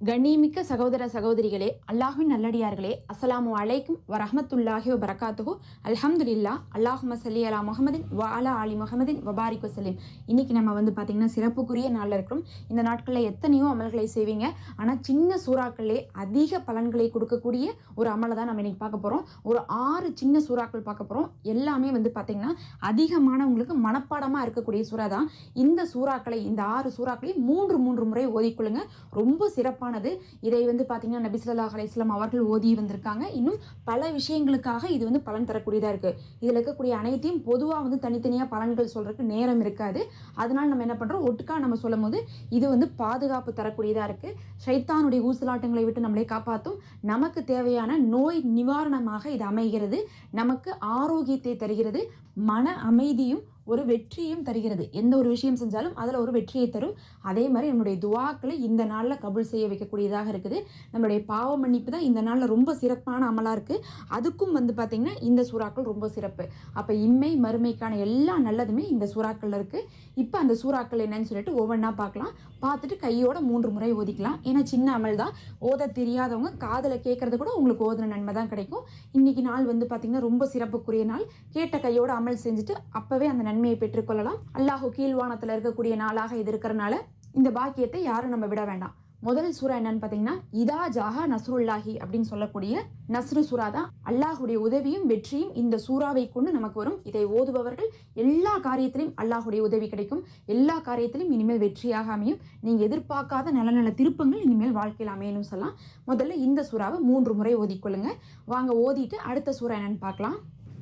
கண்ணியமிக்க சகோதர சகோதரிகளே அல்லாஹின் நல்லடியார்களே அஸ்லாம் அலைக்கும் வரஹமத்துல்லாஹி வ பரகாத்துஹு அல்ஹம்துலில்லா அல்லாஹு மசலி அலா முகமதின் வ அலா அலி முகமதின் வபாரிக் வசலீம் இன்னைக்கு நம்ம வந்து பார்த்திங்கன்னா சிறப்புக்குரிய நாளில் இருக்கிறோம். இந்த நாட்களில் எத்தனையோ அமல்களை செய்வீங்க. ஆனால் சின்ன சூறாக்களே அதிக பலன்களை கொடுக்கக்கூடிய ஒரு அமலை தான் நம்ம இன்றைக்கி பார்க்க போகிறோம் ஒரு ஆறு சின்ன சூறாக்கள் பார்க்க போகிறோம் எல்லாமே வந்து பார்த்திங்கன்னா அதிகமானவங்களுக்கு மனப்பாடமாக இருக்கக்கூடிய சூறா தான் இந்த சூறாக்களை இந்த ஆறு சூறாக்களை மூன்று மூன்று முறை ஓதிக்கொள்ளுங்க. ரொம்ப சிறப்பானது. இதை வந்து பார்த்தீங்கன்னா நபிசுல்லா அலையம் அவர்கள் ஓதி வந்திருக்காங்க. இன்னும் பல விஷயங்களுக்காக இது வந்து பலன் தரக்கூடியதாக இருக்குது இதில் இருக்கக்கூடிய அனைத்தையும் பொதுவாக வந்து தனித்தனியாக பலன்கள் சொல்கிறதுக்கு நேரம் இருக்காது. அதனால் நம்ம என்ன பண்ணுறோம் ஒட்டுக்காக நம்ம சொல்லும் போது இது வந்து பாதுகாப்பு தரக்கூடியதாக இருக்குது ஷைத்தானுடைய ஊசலாட்டங்களை விட்டு நம்மளை காப்பாற்றும் நமக்கு தேவையான நோய் நிவாரணமாக இது அமைகிறது. நமக்கு ஆரோக்கியத்தை தருகிறது. மன அமைதியும் ஒரு வெற்றியும் தருகிறது. எந்த ஒரு விஷயம் செஞ்சாலும் அதில் ஒரு வெற்றியை தரும். அதே மாதிரி நம்மளுடைய துவாக்களை இந்த நாளில் கபுல் செய்ய வைக்கக்கூடியதாக இருக்குது. நம்மளுடைய பாவ மன்னிப்பு தான் இந்த நாளில் ரொம்ப சிறப்பான அமலாக இருக்குது அதுக்கும் வந்து பார்த்திங்கன்னா இந்த சூறாக்கள் ரொம்ப சிறப்பு. அப்போ இம்மை மறுமைக்கான எல்லா நல்லதுமே இந்த சூறாக்களில் இருக்குது இப்போ அந்த சூறாக்கள் என்னன்னு சொல்லிட்டு ஒவ்வொன்றா பார்க்கலாம் பார்த்துட்டு கையோட மூன்று முறை ஓதிக்கலாம். ஏன்னா சின்ன அமல் தான். ஓத தெரியாதவங்க காதில் கேட்குறது கூட உங்களுக்கு ஓதுன நன்மை தான் கிடைக்கும். இன்றைக்கி நாள் வந்து பார்த்திங்கன்னா ரொம்ப சிறப்புக்குரிய நாள். கேட்ட கையோட அமல் செஞ்சுட்டு அப்போவே அந்த நன்மையை பெற்றுக்கொள்ளலாம் அல்லாஹு கீழ்வானத்தில் இருக்கக்கூடிய நாளாக இது இருக்கிறனால இந்த பாக்கியத்தை யாரும் நம்ம விட வேண்டாம். முதல் சூறா என்னன்னு பார்த்தீங்கன்னா இதா ஜாஹா நஸ்ருல்லாஹி அப்படின்னு சொல்லக்கூடிய நஸ்ரு சூறா தான் அல்லாஹுடைய உதவியும் வெற்றியும் இந்த சூறாவை கொண்டு நமக்கு வரும். இதை ஓதுபவர்கள் எல்லா காரியத்திலையும் அல்லாஹுடைய உதவி கிடைக்கும். எல்லா காரியத்திலும் இனிமேல் வெற்றியாக அமையும். நீங்கள் எதிர்பார்க்காத நல்ல நல்ல திருப்பங்கள் இனிமேல் வாழ்க்கையில் அமையணும்னு சொல்லலாம். முதல்ல இந்த சூறாவை மூன்று முறை ஓதிக்கொள்ளுங்க. வாங்க ஓதிட்டு அடுத்த சூறா என்னன்னு பார்க்கலாம்.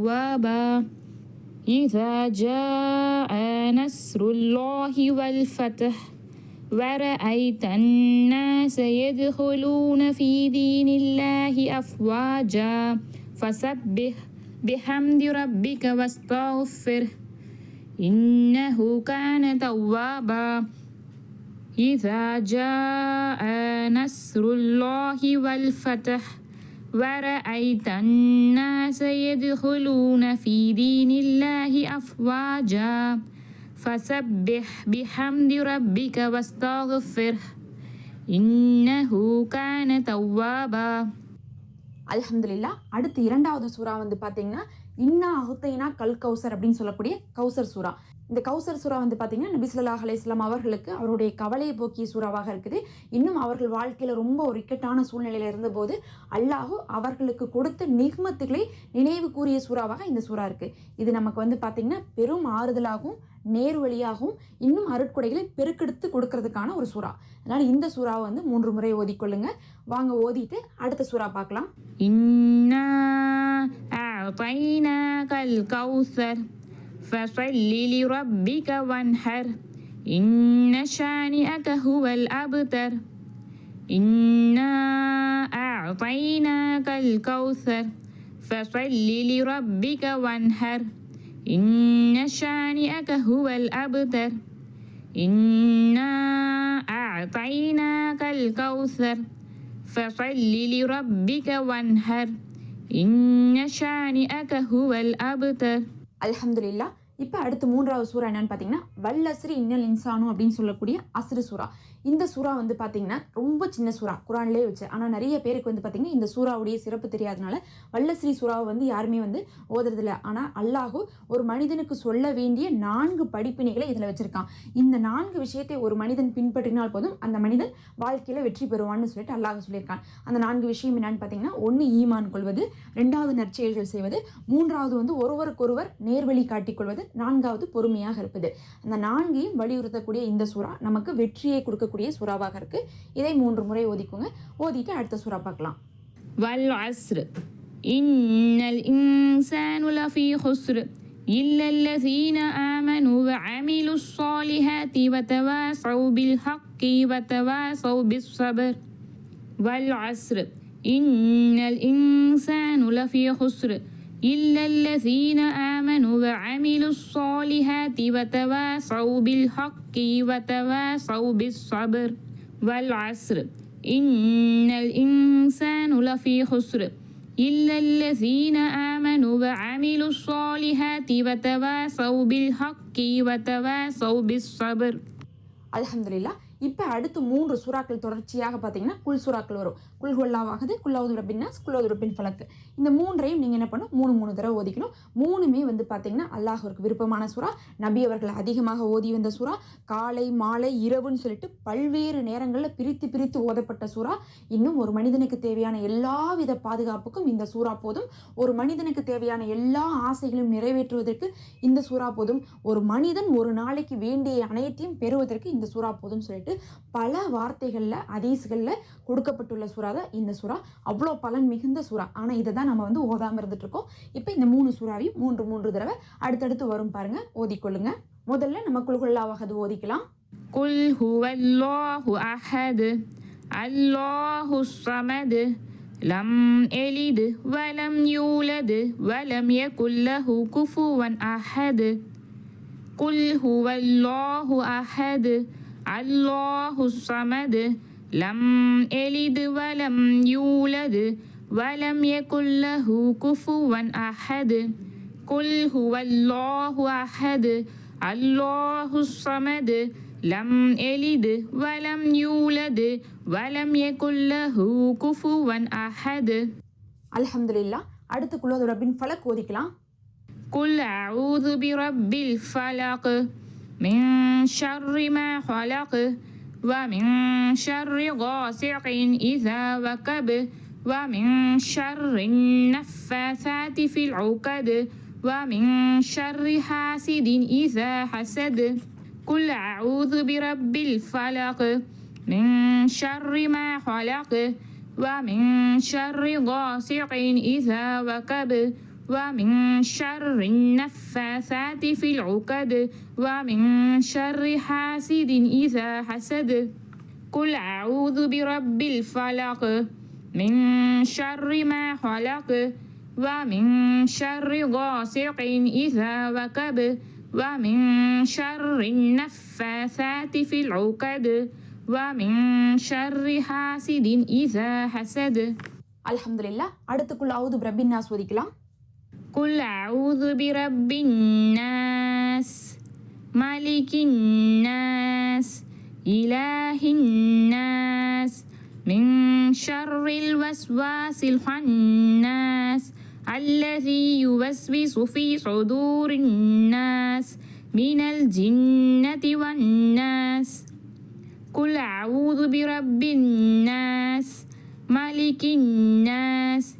كان توابا. إذا جاء نصر الله والفتح ورأيت الناس يدخلون في دين الله أفواجا. فسبح بحمد ربك واستغفره إنه كان توابا. إذا جاء نصر الله والفتح ورأيت الناس يدخلون في دين الله أفواجا فسبح بحمد ربك واستغفره إنه كان توابا அல்ஹம்துலில்லா அடுத்து இரண்டாவது சூறா வந்து பார்த்தீங்கன்னா இன்னா அகுத்தைனா கல் கௌசர் அப்படின்னு சொல்லக்கூடிய கௌசர் சூறா இந்த கௌசர் சுறா வந்து பார்த்திங்கன்னா நபிசுல்லா அலையம் அவர்களுக்கு அவருடைய கவலையை போக்கிய சூறாவாக இருக்குது. இன்னும் அவர்கள் வாழ்க்கையில் ரொம்ப ஒரு இக்கட்டான சூழ்நிலையில் இருந்தபோது அல்லாஹு அவர்களுக்கு கொடுத்த நிகமத்துகளை நினைவு கூறிய சூறாவாக இந்த சூறா இருக்குது இது நமக்கு வந்து பார்த்திங்கன்னா பெரும் ஆறுதலாகவும் நேர்வழியாகவும் இன்னும் அருட்கொடைகளை பெருக்கெடுத்து கொடுக்கறதுக்கான ஒரு சூறா. அதனால் இந்த சூறாவை வந்து மூன்று முறை ஓதிக்கொள்ளுங்க. வாங்க ஓதிட்டு அடுத்த சுறா பார்க்கலாம். இன்னா கல் கௌசர் فصل لربك وانحر. إن شانئك هو الأبتر. إنا أعطيناك الكوثر. فصل لربك وانحر. إن شانئك هو الأبتر. إنا أعطيناك الكوثر. فصل لربك وانحر. إن شانئك هو الأبتر. அல்ஹம்துலில்லா இப்போ அடுத்து மூன்றாவது சூறா என்னன்னு பார்த்தீங்கன்னா வல்லஸ்ரி இன்னல் இன்சானு அப்படின்னு சொல்லக்கூடிய அஸ்ரு சூறா. இந்த சூறா வந்து பார்த்தீங்கன்னா ரொம்ப சின்ன சூறா. குரான்லேயே வச்சு. ஆனால் நிறைய பேருக்கு வந்து பார்த்தீங்கன்னா இந்த சூறாவுடைய சிறப்பு தெரியாதனால வல்லஸ்ரீ சூறாவை வந்து யாருமே வந்து ஓதுறதில்ல. ஆனால் அல்லாஹு ஒரு மனிதனுக்கு சொல்ல வேண்டிய நான்கு படிப்பினைகளை இதில் வச்சுருக்கான். இந்த நான்கு விஷயத்தை ஒரு மனிதன் பின்பற்றினால் போதும் அந்த மனிதன் வாழ்க்கையில் வெற்றி பெறுவான்னு சொல்லிட்டு அல்லாஹ் சொல்லியிருக்கான். அந்த நான்கு விஷயம் என்னன்னு பார்த்தீங்கன்னா ஒன்று ஈமான் கொள்வது ரெண்டாவது நற்செயல்கள் செய்வது மூன்றாவது வந்து ஒருவருக்கொருவர் நேர்வழி காட்டிக்கொள்வது நான்காவது பொறுமையாக இருப்பது அந்த நான்கையும் வலியுறுத்தக்கூடிய இந்த சூறா நமக்கு வெற்றியை கொடுக்கக்கூடிய சூறாவாக இருக்கு இதை மூன்று முறை ஓதிக்கோங்க ஓதிட்டு அடுத்த சூறா பார்க்கலாம் والعصر إن الإنسان لفي خسر إلا الذين آمنوا وعملوا الصالحات وتواصوا بالحق وتواصوا بالصبر والعصر إن الإنسان لفي خسر إلا الذين آمنوا وعملوا الصالحات وتواصوا بالحق وتواصوا بالصبر والعسر إن الإنسان لفي خسر إلا الذين آمنوا وعملوا الصالحات وتواصوا بالحق وتواصوا بالصبر الحمد لله. இப்போ அடுத்து மூன்று சூறாக்கள் தொடர்ச்சியாக பார்த்தீங்கன்னா குல் சூறாக்கள் வரும். குல் ஹுல்லாவாகுது குல்லாவது ரப்பின்னாஸ் குல்லாவது ரப்பின் ஃபலக்கு. இந்த மூன்றையும் நீங்கள் என்ன பண்ணணும்? மூணு மூணு தடவை ஓதிக்கணும். மூணுமே வந்து பார்த்தீங்கன்னா அல்லாஹருக்கு விருப்பமான சூறா. நபி அவர்கள் அதிகமாக ஓதி வந்த சூறா. காலை மாலை இரவுன்னு சொல்லிட்டு பல்வேறு நேரங்களில் பிரித்து பிரித்து ஓதப்பட்ட சூறா. இன்னும் ஒரு மனிதனுக்கு தேவையான எல்லா வித பாதுகாப்புக்கும் இந்த சூறா போதும். ஒரு மனிதனுக்கு தேவையான எல்லா ஆசைகளையும் நிறைவேற்றுவதற்கு இந்த சூறா போதும். ஒரு மனிதன் ஒரு நாளைக்கு வேண்டிய அனைத்தையும் பெறுவதற்கு இந்த சூறா போதும்னு சொல்லிட்டு சொல்லிட்டு பல வார்த்தைகளில் அதீஸ்களில் கொடுக்கப்பட்டுள்ள சுறா தான் இந்த சுறா. அவ்வளோ பலன் மிகுந்த சுறா. ஆனால் இதை தான் நம்ம வந்து ஓதாமல் இருந்துட்டுருக்கோம். இப்போ இந்த மூணு சுறாவையும் மூன்று மூன்று தடவை அடுத்தடுத்து வரும் பாருங்கள் ஓதிக்கொள்ளுங்க. முதல்ல நம்ம குல்குல்லாவாகது ஓதிக்கலாம். குல் ஹுவல்லாஹு அஹது அல்லாஹு சமது லம் எலிது வலம் யூலது வலம் ய குல்லஹு குஃபுவன் அஹது. குல் ஹுவல்லாஹு அஹது அல்லாஹு சமது லம் எளிது வலம் யூலது வலம் யகுல்லஹு குஃபுவன் அஹது. குல் ஹுவல்லாஹு அஹது அல்லாஹு சமது லம் எளிது வலம் யூலது வலம் யகுல்லஹு குஃபுவன் அஹது. அல்ஹம்துலில்லா அடுத்து குலோது ரப்பின் ஃபலக் ஓதிக்கலாம். குல் அவுது பி ரப்பில் ஃபலக். من شر ما خلق ومن شر غاسق إذا وكب ومن شر النفاثات في العقد ومن شر حاسد إذا حسد. قل أعوذ برب الفلق. من شر ما خلق ومن شر غاسق إذا وكب ومن شر النفاثات في العقد ومن شر حاسد إذا حسد قل أعوذ برب الفلق من شر ما خلق ومن شر غاسق إذا وكب ومن شر النفاثات في العقد ومن شر حاسد إذا حسد அல்ஹம்துலில்லா அடுத்து குல்லாவது ரப்பின் நாஸ் ஓதிக்கலாம் قل أعوذ برب الناس ملك الناس إله الناس من شر الوسواس الخناس الذي يوسوس في صدور الناس من الجنة والناس. قل أعوذ برب الناس ملك الناس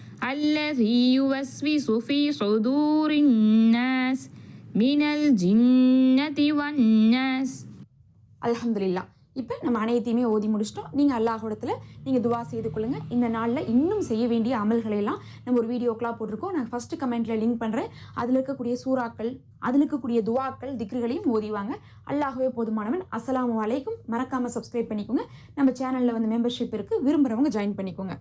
الذي يوسوس في صدور الناس من الجنة والناس அல்ஹம்துலில்லா இப்போ நம்ம அனைத்தையுமே ஓதி முடிச்சிட்டோம் நீங்கள் அல்லாஹோடத்தில் நீங்கள் துவா செய்து கொள்ளுங்கள் இந்த நாளில் இன்னும் செய்ய வேண்டிய அமல்களை எல்லாம் நம்ம ஒரு வீடியோக்கெலாம் போட்டிருக்கோம் நான் ஃபஸ்ட்டு கமெண்ட்டில் லிங்க் பண்ணுறேன் அதில் இருக்கக்கூடிய சூறாக்கள் அதில் இருக்கக்கூடிய துவாக்கள் திக்ருகளையும் ஓதிவாங்க அல்லாஹ்வே போதுமானவன் அஸ்ஸலாமு அலைக்கும் மறக்காமல் சப்ஸ்கிரைப் பண்ணிக்கோங்க நம்ம சேனலில் வந்து மெம்பர்ஷிப் இருக்குது விரும்புகிறவங்க ஜாயின் பண்ணிக்கோங்க